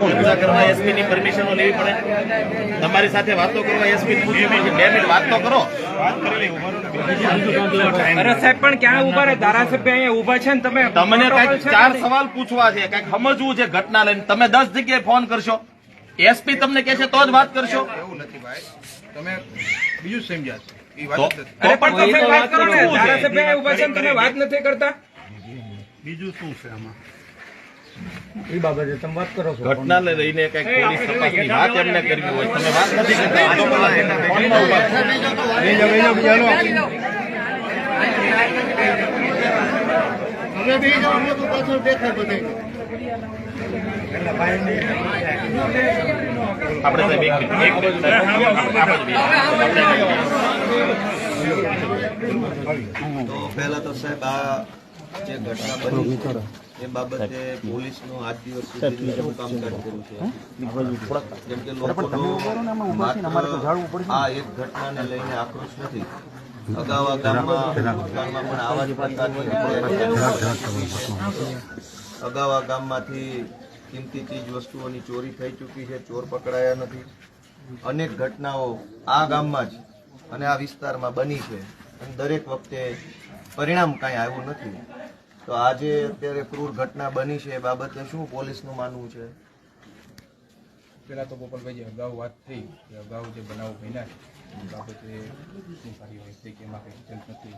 ચર્ચા કરવા એસપી ની પરમિશનો લેવી પડે? તમારી સાથે વાતો કરવા એસપી બે મિનિટ વાત તો કરો. અરે સાહેબ પણ ક્યાં ઊભા રહે? ધારાસભ્ય અહીંયા ઊભા છે ને તમે? તમને કંઈક ચાર સવાલ પૂછવા છે કંઈક સમજવું છે ઘટના લઈને. તમે દસ જગ્યાએ ફોન કરશો. એસપી તમને કહે તો જ વાત કરશો. એવું નથી ભાઈ. તમે બીજું સમજ્યા છે. વાત નથી. અરે પણ તમે વાત કરો ને. શું છે? ધારાસભ્ય છે ને તમે વાત ઘટનાને લઈને કંઈક પોલીસ તપાસની વાત એમને કરવી હોય તમે વાત નથી કરતા આ તો પેલા ફોનમાં ઊભા છો. આપણે સાહેબ એક મિનિટ એક પહેલા તો સાહેબ આ જે ઘટના બની એ બાબતે પોલીસનું આજ દિવસ સુધી શું કામકાજ કર્યું છે? જેમ કે લોકોનો આ એક ઘટનાને લઈને આક્રોશ નથી. અગાઉ ગામમાં પણ આવા જ પ્રકારની અગાઉ ગામમાંથી કિંમતી ચીજ વસ્તુઓની ચોરી થઈ ચૂકી છે ચોર પકડાયા નથી. અનેક ઘટનાઓ આ ગામમાં જ અને આ વિસ્તારમાં બની છે. અને દરેક વખતે પરિણામ કાંઈ આવ્યું નથી. તો આજે અત્યારે ક્રૂર ઘટના બની છે એ બાબતે શું પોલીસનું માનવું છે? પેલા તો ગોપાલભાઈ જે અગાઉ વાત થઈ કે અગાઉ જે બનાવ બન્યા છે એ બાબતે શું કાર્યવાહી થઈ કે એમાં કંઈ રિઝલ્ટ નથી.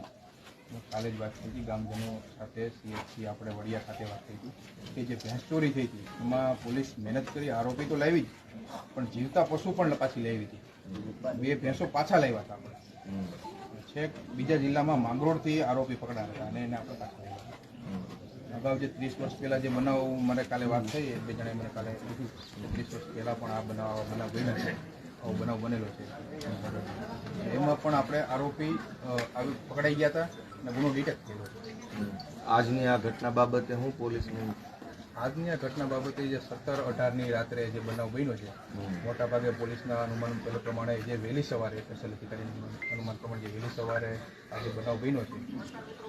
કાલે જ વાત થઈ હતી ગામજનો સાથે સીએચસી આપણે વડિયા ખાતે વાત થઈ હતી કે જે ભેંસ ચોરી થઈ હતી એમાં પોલીસ મહેનત કરી આરોપી તો લાવી જ પણ જીવતા પશુ પણ પાછી લાવી હતી. બે ભેંસો પાછા લાવ્યા હતા. આપણે છેક બીજા જિલ્લામાં માંગરોળથી આરોપી પકડાયા હતા અને એને આપણે પાછા લાવ્યા અગાઉ જે ત્રીસ વર્ષ પહેલા જે બનાવ મને કાલે વાત થઈ એ બે જણાએ મને કાલે કીધું ત્રીસ વર્ષ પહેલા પણ આ બનાવ બનાવ બન્યો છે. આવો બનાવ બનેલો છે. એમાં પણ આપણે આરોપી આવી પકડાઈ ગયા હતા અને ગુનો ડિટેક્ટ થયેલો આજની આ ઘટના બાબતે હું પોલીસની આજની આ ઘટના બાબતે જે સત્તર અઢારની રાત્રે જે બનાવ બન્યો છે મોટાભાગે પોલીસના અનુમાન પ્રમાણે જે વહેલી સવારે સ્પેશિયલ અધિકારીનું પ્રમાણે જે વહેલી સવારે આજે બનાવ બન્યો છે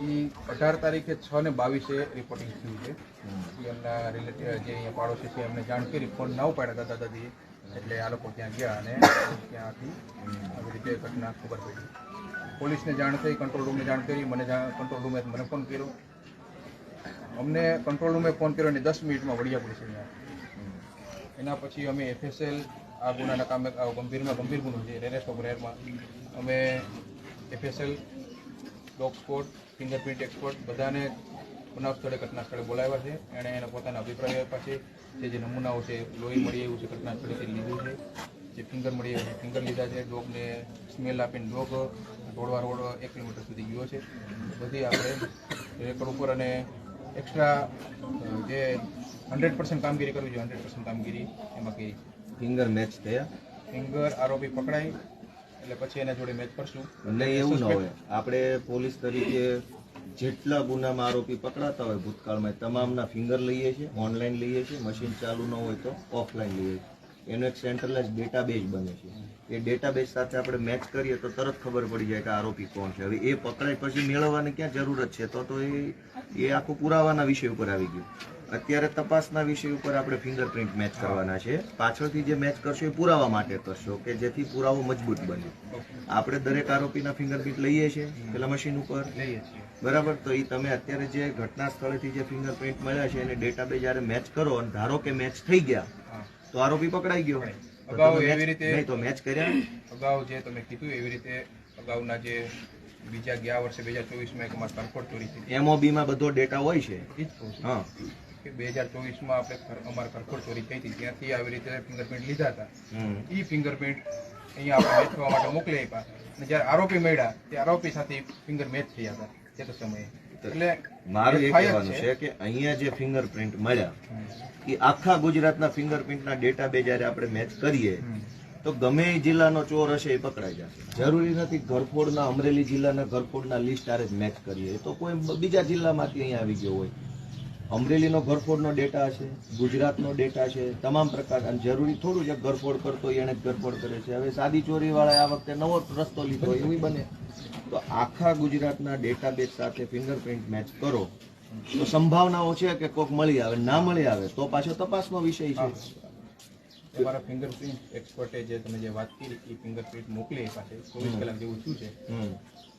એ અઢાર તારીખે છ ને બાવીસે રિપોર્ટિંગ થયું છે. એમના રિલેટિવ જે અહીંયા પાડોશી છે, એમને જાણ કરી, ફોન ના ઉપાડ્યા દાદા દાદી એટલે આ લોકો ત્યાં ગયા અને ત્યાંથી આવી રીતે ઘટના ખબર પડી. પોલીસને જાણ થઈ કંટ્રોલ રૂમને જાણ કરી, મને કંટ્રોલ રૂમે મને ફોન કર્યો. અમને કંટ્રોલ રૂમે ફોન કર્યો અને દસ મિનિટમાં વડિયા પોલીસ. એના પછી અમે એફએસએલ આ ગુનાના કામે ગંભીરમાં ગંભીર ગુનો છે રેરેસ્ટ ઓફ રેરમાં અમે FSL dog squad fingerprint expert બધાને બનાવ સ્થળે ઘટના સ્થળે બોલાવ્યા છે. એણે એના પોતાના અભિપ્રાય આપ્યા છે જે જે નમૂનાઓ છે, લોહી મળી એવું છે, ઘટના સ્થળેથી લીધું છે. જે ફિંગર મળી આવ્યું ફિંગર લીધા છે. ડોગને સ્મેલ આપીને ડોગ રોડવા રોડ એક કિલોમીટર સુધી ગયો છે. બધી આપણે રેકોર્ડ ઉપર અને એક્સ્ટ્રા જે હંડ્રેડ પર્સન્ટ કામગીરી કરવી જોઈએ હંડ્રેડ પર્સન્ટ કામગીરી એમાં કરી ફિંગર મેચ થયા. ફિંગર આરોપી પકડાય એટલે પછી એના જોડે મેચ કરશું. નહીં એવું ન હોય. આપણે પોલીસ તરીકે જેટલા ગુનામાં આરોપી પકડાતા હોય ભૂતકાળમાં તમામના ફિંગર લઈએ છીએ ઓનલાઈન લઈએ છીએ મશીન ચાલુ ન હોય તો ઓફલાઈન લઈએ છીએ. એનો એક સેન્ટ્રલાઇઝ ડેટાબેઝ બને છે. એ ડેટાબેઝ સાથે આપણે મેચ કરીએ તો તરત ખબર પડી જાય કે આરોપી કોણ છે. હવે એ પકડાય પછી મેળવવાની ક્યાં જરૂરત છે? તો તો એ એ આખું પુરાવાના વિષય ઉપર આવી ગયું. અત્યારે તપાસના વિષય ઉપર આપણે ફિંગરપ્રિન્ટ મેચ કરવાના છે. પાછળથી જે મેચ કરશો એ પુરાવા માટે કરશો કે જેથી પુરાવો મજબૂત બને. આપણે દરેક આરોપીના ફિંગરપ્રિન્ટ લઈએ છીએ પેલા મશીન ઉપર? બરાબર? તો એ તમે અત્યારે જે ઘટના સ્થળેથી જે ફિંગરપ્રિન્ટ મળ્યા છે એને ડેટાબેઝ જ્યારે મેચ કરો અને ધારો કે મેચ થઈ ગયા તો આરોપી પકડાઈ ગયો. અગાઉ એવી રીતે- તો મેચ કર્યા? અગાઉ જે તમે કીધું એવી રીતે અગાઉના જે બીજા ગયા વર્ષે બે હજાર ચોવીસમાં એક કરફોડ ચોરી થઈ. એમઓબીમાં માં બધો ડેટા હોય છું. હા. કે બે હજાર ચોવીસમાં આપણે અમારે કરફોડ ચોરી થઈ હતી. ત્યાંથી આવી રીતે ફિંગરપ્રિન્ટ લીધા હતા. એ ફિંગરપ્રિન્ટ અહીંયા આપણે મેચ થવા માટે મોકલી આપ્યા. અને જ્યારે આરોપી મળ્યા તે આરોપી સાથે ફિંગર મેચ થયા હતા તે તો સમયે. એટલે મારું એ કહેવાનું છે. કે અહીંયા જે ફિંગરપ્રિન્ટ મળ્યા એ આખા ગુજરાતના ફિંગરપ્રિન્ટના ડેટાબેઝ જ્યારે આપણે મેચ કરીએ તો ગમે એ જિલ્લાનો ચોર હશે એ પકડાઈ જશે. જરૂરી નથી ઘરફોડના અમરેલી જિલ્લાના ઘરફોડના લિસ્ટ આરે મેચ કરીએ. તો કોઈ બીજા જિલ્લામાંથી અહીંયા આવી ગયો હોય. અમરેલીનો ઘરફોડનો ડેટા છે ગુજરાતનો ડેટા છે તમામ પ્રકાર અને જરૂરી થોડું છે ઘરફોડ કરતો હોય એને જ ઘરફોડ કરે છે. હવે સાદી ચોરીવાળાએ આ વખતે નવો રસ્તો લીધો એવું બને. તો આખા ગુજરાતના ડેટાબેઝ સાથે ફિંગરપ્રિન્ટ મેચ કરો. તો સંભાવનાઓ છે કે કોક મળી આવે ના મળી આવે તો પાછો તપાસનો વિષય છે. તમારા ફિંગરપ્રિન્ટ એક્સપર્ટે જે તમે જે વાત કરી એ ફિંગરપ્રિન્ટ મોકલી એ પાસે ચોવીસ કલાક જેવું શું છે.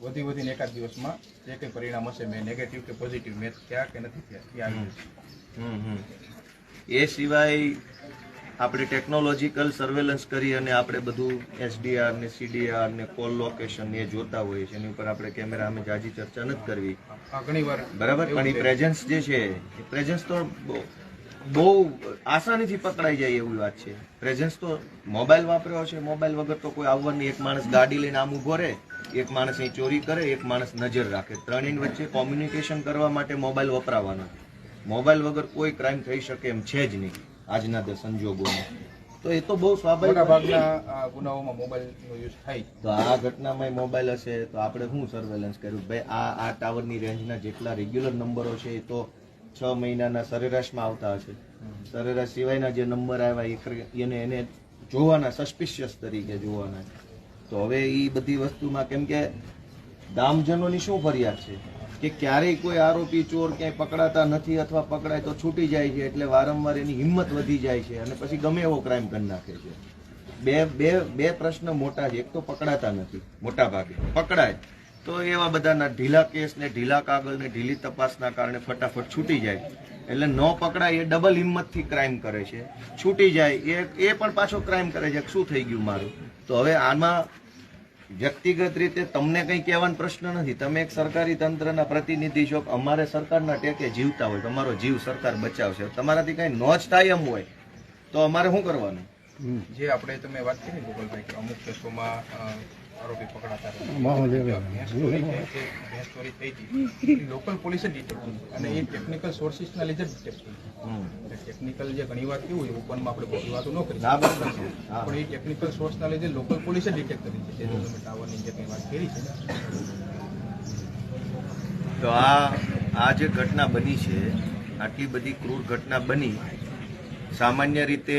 વધી વધીને એકાદ દિવસમાં જે કંઈ પરિણામ હશે મેં નેગેટિવ કે પોઝિટિવ મેં થયા કે નથી થયા એ આવી એ સિવાય આપણે ટેકનોલોજીકલ સર્વેલન્સ કરી અને આપણે બધું એસડીઆર ને સીડીઆર ને કોલ લોકેશન એ જોતા હોઈએ છીએ. એની ઉપર આપણે કેમેરા અમે જાજી ચર્ચા નથી કરવી. ઘણી વાર બરાબર? પણ એ પ્રેઝન્સ જે છે એ પ્રેઝન્સ તો બહુ- બહુ આસાનીથી પકડાઈ જાય એવી વાત છે. પ્રેઝન્સ તો મોબાઈલ વાપર્યો છે મોબાઈલ વગર તો કોઈ આવવાની એક માણસ ગાડી લઈને આમ ઊભો રહે. એક માણસ અહીં ચોરી કરે એક માણસ નજર રાખે. ત્રણેય વચ્ચે કોમ્યુનિકેશન કરવા માટે મોબાઈલ વપરાવાનો. મોબાઈલ વગર કોઈ ક્રાઇમ થઈ શકે એમ છે જ નહીં આજના સંજોગોમાં. તો એ તો બહુ સ્વાભાવિક ભાગના આ ગુનાઓમાં મોબાઈલનો યુઝ થાય તો આ ઘટનામાં મોબાઈલ હશે તો આપણે શું સર્વેલન્સ કર્યું? ભાઈ આ આ ટાવરની રેન્જના જેટલા રેગ્યુલર નંબરો છે એ તો છ મહિનાના સરેરાશમાં આવતા હશે. સરેરાશ સિવાયના જે નંબર આવ્યા એને એને જોવાના સસ્પિશિયસ તરીકે જોવાના તો હવે એ બધી વસ્તુમાં કેમ કે દામજનોની શું ફરિયાદ છે? કે ક્યારેય કોઈ આરોપી ચોર ક્યાંય પકડાતા નથી અથવા પકડાય તો છૂટી જાય છે એટલે વારંવાર એની હિંમત વધી જાય છે અને પછી ગમે એવો ક્રાઇમ કરી નાખે છે. બે બે બે પ્રશ્ન મોટા છે. એક તો પકડાતા નથી મોટા ભાગે પકડાય. તો એવા બધાના ઢીલા કેસ ને ઢીલા કાગળ ને ઢીલી તપાસના કારણે ફટાફટ છૂટી જાય. એટલે ન પકડાય એ ડબલ હિંમતથી ક્રાઇમ કરે છે. છૂટી જાય એ એ પણ પાછો ક્રાઇમ કરે છે. કે શું થઈ ગયું મારું? તો હવે આમાં વ્યક્તિગત રીતે તમને કંઈ કહેવાનો પ્રશ્ન નથી. તમે એક સરકારી તંત્રના પ્રતિનિધિ છો અમારે સરકારના ટેકે જીવતા હોય તમારો જીવ સરકાર બચાવશે. તમારાથી કંઈ નો જ થાય એમ હોય તો અમારે શું કરવાનું? જે આપણે તમે વાત કરી ગોપાલભાઈ કે અમુક કેસોમાં આરોપી પકડાતા લોકલ પોલીસે ડિટેક્ટ અને એ ટેકનિકલ સોર્સિસના લીધે ડિટેક્ટ હમ. ટેકનિકલ જે ઘણી વાર કેવું હોય ઓપનમાં આપણે બધી વાતો ન કરી પણ એ ટેકનિકલ સોર્સના લીધે લોકલ પોલીસે ડિટેક્ટ કરી છે. જે તમે ટાવરની જે કંઈ વાત કરી છે. તો આ આ જે ઘટના બની છે આટલી બધી ક્રૂર ઘટના બની સામાન્ય રીતે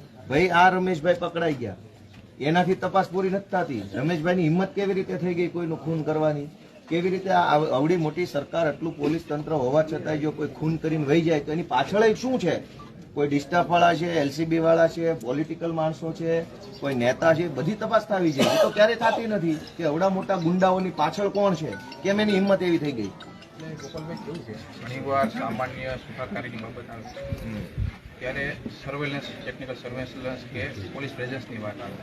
ભાઈ આ રમેશભાઈ પકડાઈ ગયા. એનાથી તપાસ પૂરી નથી થતી. રમેશભાઈની હિંમત કેવી રીતે થઈ ગઈ કોઈનું ખૂન કરવાની? કેવી રીતે આવડી મોટી સરકાર આટલું પોલીસ તંત્ર હોવા છતાંય જો કોઈ ખૂન કરીને વહી જાય તો એની પાછળ શું છે? કોઈ ડિસ્ટાફ વાળા છે એલસીબી વાળા છે પોલિટિકલ માણસો છે કોઈ નેતા છે બધી તપાસ થવી છે. એ તો ક્યારે થતી નથી કે અવડા મોટા ગુંડાઓની પાછળ કોણ છે? કેમ એની હિંમત એવી થઈ ગઈ? એટલે ગોપાલભાઈ કેવું છે? ઘણીવાર સામાન્ય સુખાકારીની બાબત આવે ત્યારે સર્વેલન્સ ટેકનિકલ સર્વેલન્સ કે પોલીસ પ્રેઝન્સની વાત આવે.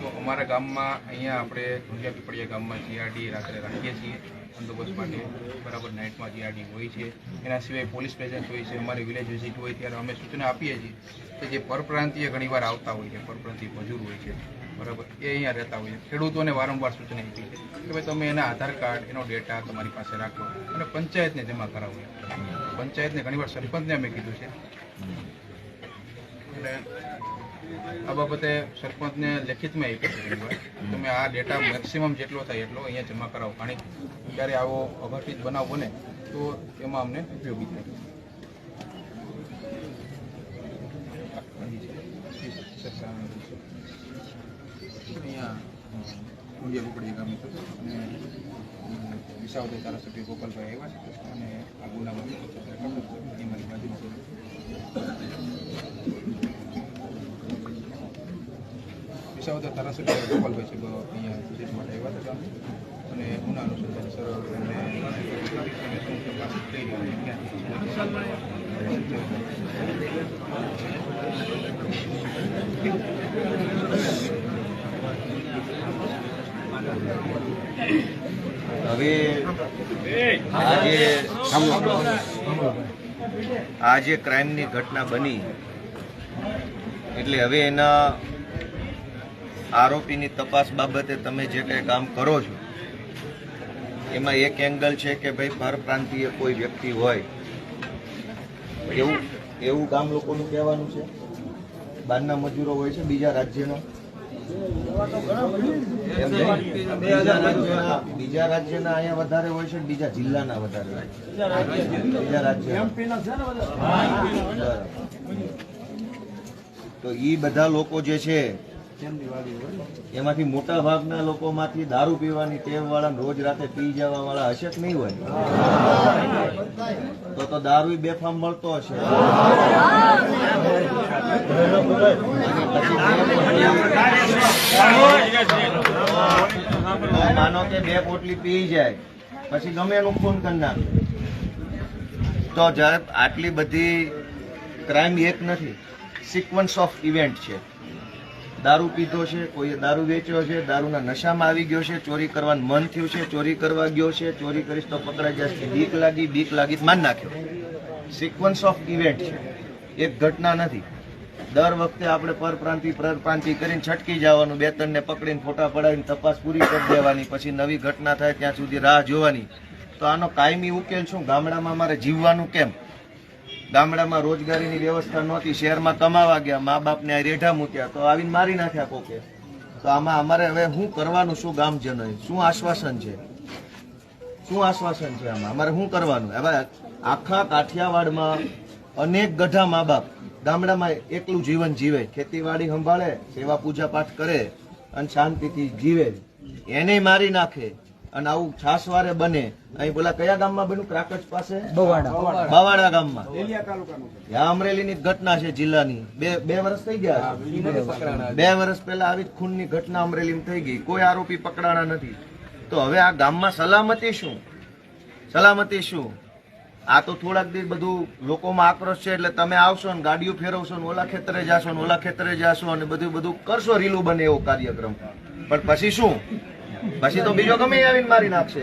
તો અમારા ગામમાં અહીંયા આપણે ધુંડિયા પીપળિયા ગામમાં જીઆરડી રાત્રે રાખીએ છીએ. બંદોબસ્ત માટે બરાબર નાઇટમાં જીઆરડી હોય છે. એના સિવાય પોલીસ પ્રેઝન્સ હોય છે, અમારી વિલેજ વિઝિટ હોય ત્યારે અમે સૂચના આપીએ છીએ કે જે પરપ્રાંતીય ઘણીવાર આવતા હોય છે, પરપ્રાંતીય મજૂર હોય છે, બરાબર, એ અહીંયા રહેતા હોય છે. ખેડૂતોને વારંવાર સૂચના આપી છે કે ભાઈ તમે એના આધાર કાર્ડ, એનો ડેટા તમારી પાસે રાખો અને પંચાયતને જમા કરાવો. પંચાયતને ઘણીવાર સરપંચને અમે કીધું છે. એટલે આ બાબતે સરપંચને લેખિતમાં આપ્યું છે તમે આ ડેટા મેક્સિમમ જેટલો થાય એટલો અહીંયા જમા કરાવો. કારણ કે જ્યારે આવો અઘટિત બનાવ બને, તો એમાં અમને ઉપયોગી થાય. અહીંયા કુંડિયા કુકડી ગામની અને વિસાવદર ધારાસભ્ય ગોપાલભાઈ આવ્યા છે. અને આ ગુનામાં એ મારી બાજુમાં છે. વિસાવદર ધારાસભ્ય ગોપાલભાઈ છે અહીંયા વિશેષ માટે આવ્યા હતા અને ગુના અનુસંધાન સર હવે આજે આ જે ક્રાઇમની ઘટના બની એટલે હવે એના આરોપીની તપાસ બાબતે તમે જે કંઈ કામ કરો છો, એમાં એક એંગલ છે કે ભાઈ પરપ્રાંતીય કોઈ વ્યક્તિ હોય. એવું એવું ગામ લોકોનું કહેવાનું છે? બહારના મજૂરો હોય છે બીજા રાજ્યના? બીજા રાજ્યના અહીંયા વધારે હોય છે, બીજા જિલ્લાના વધારે હોય બીજા રાજ્ય તો એ બધા લોકો જે છે એમાંથી મોટા ભાગના લોકોમાંથી દારૂ પીવાની ટેવ વાળા રોજ રાતે પી જવા વાળા હશે કે નહીં હોય? તો તો દારૂ બેફામ મળતો હશે. માનો કે બે પોટલી પી જાય, પછી ગમે એનું ફોન કરી નાખે. તો જ્યારે આટલી બધી ક્રાઇમ એક નથી સિક્વન્સ ઓફ ઇવેન્ટ છે. દારૂ પીધો છે, કોઈએ દારૂ વેચ્યો છે, દારૂના નશામાં આવી ગયો છે, ચોરી કરવાનું મન થયું છે, ચોરી કરવા ગયો છે, ચોરી કરીશ તો પકડાઈ જશે. બીક લાગી બીક લાગી, માન નાખ્યો. સિક્વન્સ ઓફ ઇવેન્ટ છે. એક ઘટના નથી. દર વખતે આપણે પરપ્રાંતિ પરપ્રાંતિ કરીને છટકી જવાનું, બે ત્રણને પકડીને ફોટા પડાવીને તપાસ પૂરી કરી દેવાની, પછી નવી ઘટના થાય, ત્યાં સુધી રાહ જોવાની. તો આનો કાયમી ઉકેલ શું? ગામડામાં મારે જીવવાનું કેમ? ગામડામાં રોજગારીની વ્યવસ્થા નહોતી, શહેરમાં કમાવા ગયા મા બાપને આ રેઢા મૂક્યા, તો આવીને મારી નાખ્યા કોકે. તો આમાં અમારે હવે શું કરવાનું શું ગામજનોએ? શું આશ્વાસન છે? શું આશ્વાસન છે આમાં? અમારે શું કરવાનું? હવે આખા કાઠિયાવાડમાં અનેક ગઢા મા બાપ ગામડામાં એકલું જીવન જીવે. ખેતીવાડી સંભાળે, સેવા પૂજા પાઠ કરે અને શાંતિથી જીવે. એને મારી નાખે. અને આવું છાસવારે બને. અહીં બોલા કયા ગામમાં બન્યું? ક્રાકચ પાસે? બવાડા. ગામમાં. આ અમરેલીની ઘટના છે જિલ્લાની. બે બે વર્ષ થઈ ગયા બે વર્ષ પહેલા આવી ખૂનની ઘટના અમરેલીમાં થઈ ગઈ. કોઈ આરોપી પકડાણા નથી. તો હવે આ ગામમાં સલામતી શું? સલામતી શું? આ તો થોડાક દિવસ બધું લોકોમાં આક્રોશ છે એટલે તમે આવશો ને ગાડીઓ ફેરવશો ને ઓલા ખેતરે જાશો ને ઓલા ખેતરે જાશો અને બધું બધું કરશો રીલું બને એવો કાર્યક્રમ. પણ પછી શું? પછી તો બીજો ગમે એ આવીને મારી નાખશે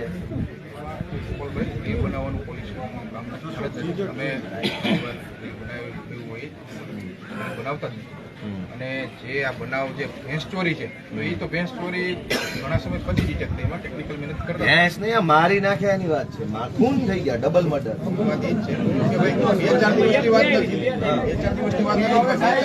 એ બનાવવાનું પોલીસ કામ નથી અમે હોય બનાવતા જ અને જે આ બનાવ જે ભેંસ ચોરી છે તો એ તો ભેંસ ચોરી ઘણા સમય પછી ડિટેક્ટ થઈ એમાં ટેકનિકલ મહેનત કરતા. ભેંસ નહીં આ મારી નાખે એની વાત છે. ખૂન થઈ ગયા ડબલ મર્ડર વાત એ છે. કે ભાઈ બે ચાર દિવસની વાત નથી. બે ચાર દિવસની વાત નથી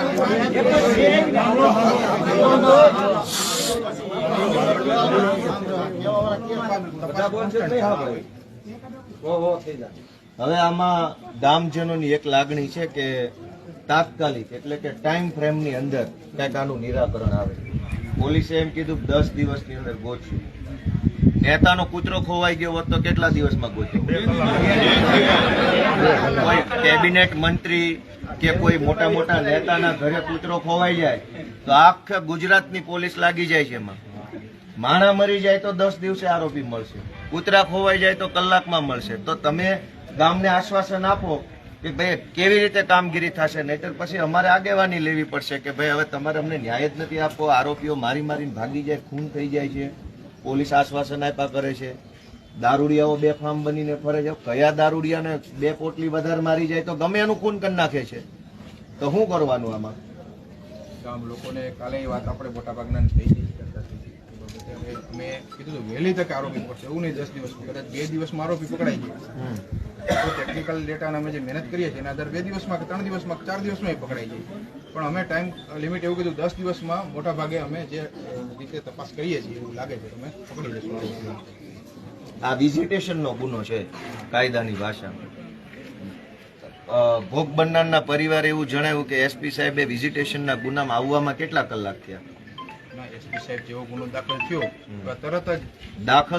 હવે આમાં ગામજનોની એક લાગણી છે કે તાત્કાલિક એટલે કે ટાઈમ ફ્રેમની અંદર કંઈક આનું નિરાકરણ આવે. પોલીસે એમ કીધું કે દસ દિવસની અંદર ગોચ્યું નેતાનો કૂતરો ખોવાઈ ગયો હોત તો કેટલા દિવસમાં ગોચ્યો કોઈ કેબિનેટ મંત્રી કે કોઈ મોટા મોટા નેતાના ઘરે કૂતરો ખોવાઈ જાય તો આખા ગુજરાતની પોલીસ લાગી જાય છે એમાં. માણા મરી જાય તો દસ દિવસે આરોપી મળશે. કૂતરા ખોવાઈ જાય તો કલાકમાં મળશે. તો તમે ગામને આશ્વાસન આપો કે ભાઈ, કેવી રીતે કામગીરી થશે? નહીતર પછી અમારે આગેવાની લેવી પડશે કે ભાઈ, હવે તમારે અમને ન્યાય જ નથી આપવો. આરોપીઓ મારી મારીને ભાગી જાય, ખૂન થઈ જાય છે. પોલીસ આશ્વાસન આપ્યા કરે છે. દારૂડિયાઓ બે ફાર્મ બનીને ફરે છે. કયા દારૂડિયાને બે પોટલી વધારે મારી જાય તો ગમે એનું ખૂન કરી નાખે છે? તો શું કરવાનું આમાં? ગામ લોકોને કાલે એ વાત આપણે મોટાભાગના થઈ ગઈ અમે કીધું હતું, વહેલી તકે આરોપી પડશે એવું નહીં, દસ દિવસમાં કદાચ બે દિવસમાં આરોપી પકડાઈ જાય તો ટેકનિકલ ડેટાને અમે જે મહેનત કરીએ છીએ, એના આધારે બે દિવસમાં કે ત્રણ દિવસમાં ચાર દિવસમાં એ પકડાઈ જાય પણ અમે ટાઈમ લિમિટ એવું કીધું, દસ દિવસમાં મોટા ભાગે અમે જે રીતે તપાસ કરીએ છીએ, એવું લાગે છે, અમે પકડી લઈશું. આ વિઝિટેશનનો ગુનો છે, કાયદાની ભાષામાં ભોગ બનનારના પરિવારે એવું જણાવ્યું કે, એસપી સાહેબે વિઝિટેશનના ગુનામાં આવવામાં કેટલા કલાક થયા? એસપી સાહેબ જેવો ગુનો દાખલ થયો તરત જ દાખલ